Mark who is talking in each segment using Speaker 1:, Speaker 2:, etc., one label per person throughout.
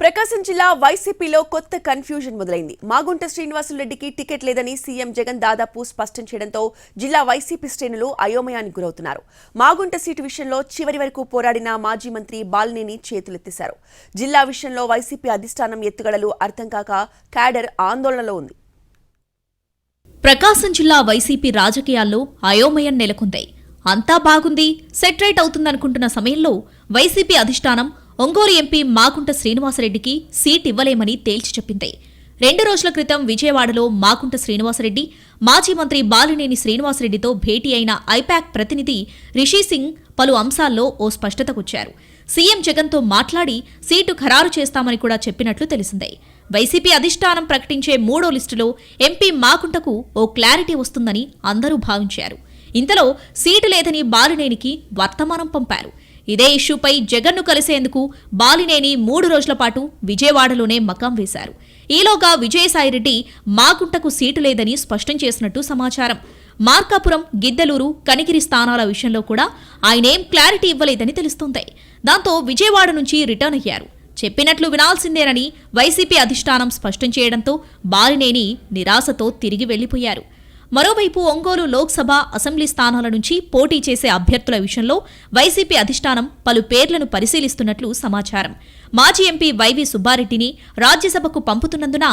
Speaker 1: ప్రకాశం జిల్లా వైసీపీలో కొత్త కన్ఫ్యూజన్ మొదలైంది. మాగుంట శ్రీనివాసులరెడ్డికి టికెట్ లేదని సీఎం జగన్ దాదాపు స్పష్టం చేయడంతో జిల్లా వైసీపీ శ్రేణులు అయోమయానికి గురవుతున్నారు. మాగుంట సీటు విషయంలో చివరి వరకు పోరాడిన మాజీ మంత్రి బాలినేని చేతులెత్తేశారు. జిల్లా విషయంలో వైసీపీ అధిష్టానం ఎత్తుగడలు అర్థం కాక క్యాడర్ ఆందోళనలో ఉంది.
Speaker 2: ప్రకాశం జిల్లా వైసీపీ రాజకీయాల్లో అయోమయం నెలకొంది. అంతా బాగుంది సెట్రైట్ అవుతుందనుకుంటున్న సమయంలో వైసీపీ అధిష్టానం ఒంగోలు ఎంపీ మాకుంట శ్రీనివాసరెడ్డికి సీట్ ఇవ్వలేమని తేల్చి చెప్పింది. రెండు రోజుల క్రితం విజయవాడలో మాకుంట శ్రీనివాసరెడ్డి మాజీ మంత్రి బాలినేని శ్రీనివాసరెడ్డితో భేటీ అయిన ఐపాక్ ప్రతినిధి రిషి సింగ్ పలు అంశాల్లో ఓ స్పష్టతకొచ్చారు. సీఎం జగన్తో మాట్లాడి సీటు ఖరారు చేస్తామని కూడా చెప్పినట్లు తెలిసిందే. వైసీపీ అధిష్టానం ప్రకటించే మూడో లిస్టులో ఎంపీ మాకుంటకు ఓ క్లారిటీ వస్తుందని అందరూ భావించారు. ఇంతలో సీటు లేదని బాలినేనికి వర్తమానం పంపారు. ఇదే ఇష్యూపై జగన్ను కలిసేందుకు బాలినేని మూడు రోజుల పాటు విజయవాడలోనే మకాం వేశారు. ఈలోగా విజయసాయిరెడ్డి మాగుంటకు సీటు లేదని స్పష్టం చేసినట్టు సమాచారం. మార్కాపురం గిద్దలూరు కనికిరి స్థానాల విషయంలో కూడా ఆయనేం క్లారిటీ ఇవ్వలేదని తెలుస్తుంది. దాంతో విజయవాడ నుంచి రిటర్న్ అయ్యారు. చెప్పినట్లు వినాల్సిందేనని వైసీపీ అధిష్టానం స్పష్టం చేయడంతో బాలినేని నిరాశతో తిరిగి వెళ్ళిపోయారు మరోవైపు ఒంగోలు లోక్సభ అసెంబ్లీ స్థానాల నుంచి పోటీ చేసే అభ్యర్థుల విషయంలో వైసీపీ అధిష్టానం పలు పేర్లను పరిశీలిస్తున్నట్లు సమాచారం. మాజీ ఎంపీ వైవి సుబ్బారెడ్డిని రాజ్యసభకు పంపుతున్నందున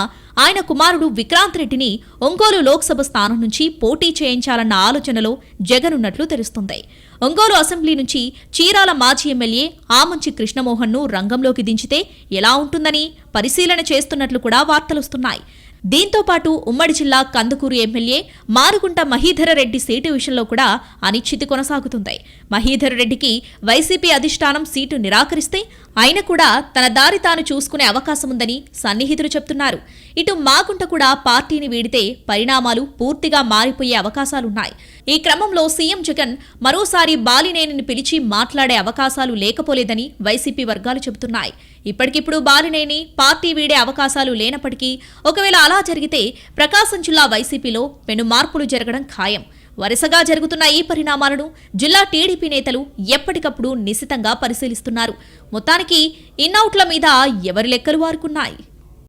Speaker 2: ఆయన కుమారుడు విక్రాంత్ రెడ్డిని ఒంగోలు లోక్సభ స్థానం నుంచి పోటీ చేయించాలన్న ఆలోచనలో జగన్ ఉన్నట్లు తెలుస్తుంది. ఒంగోలు అసెంబ్లీ నుంచి చీరాల మాజీ ఎమ్మెల్యే ఆమంచి కృష్ణమోహన్ను రంగంలోకి దించితే ఎలా ఉంటుందని పరిశీలన చేస్తున్నట్లు కూడా వార్తలొస్తున్నాయి దీంతో పాటు ఉమ్మడి జిల్లా కందుకూరు ఎమ్మెల్యే మారుగుంట మహీధర రెడ్డి సీటు విషయంలో కూడా అనిశ్చితి కొనసాగుతుంది మహీధర రెడ్డికి వైసీపీ అధిష్టానం సీటు నిరాకరిస్తే ఆయన కూడా తన దారి తాను చూసుకునే అవకాశం ఉందని సన్నిహితులు చెప్తున్నారు. ఇటు మాగుంట కూడా పార్టీని వీడితే పరిణామాలు పూర్తిగా మారిపోయే అవకాశాలున్నాయి. ఈ క్రమంలో సీఎం జగన్ మరోసారి బాలినేనిని పిలిచి మాట్లాడే అవకాశాలు లేకపోలేదని వైసీపీ వర్గాలు చెబుతున్నాయి. ఇప్పటికిప్పుడు బాలినేని పార్టీ వీడే అవకాశాలు లేనప్పటికీ ఒకవేళ అలా జరిగితే ప్రకాశం జిల్లా వైసీపీలో పెను మార్పులు జరగడం ఖాయం. వరుసగా జరుగుతున్న ఈ పరిణామాలను జిల్లా టీడీపీ నేతలు ఎప్పటికప్పుడు నిశితంగా పరిశీలిస్తున్నారు. మొత్తానికి ఇన్అవుట్ల మీద ఎవరి లెక్కలు వారుకున్నాయి?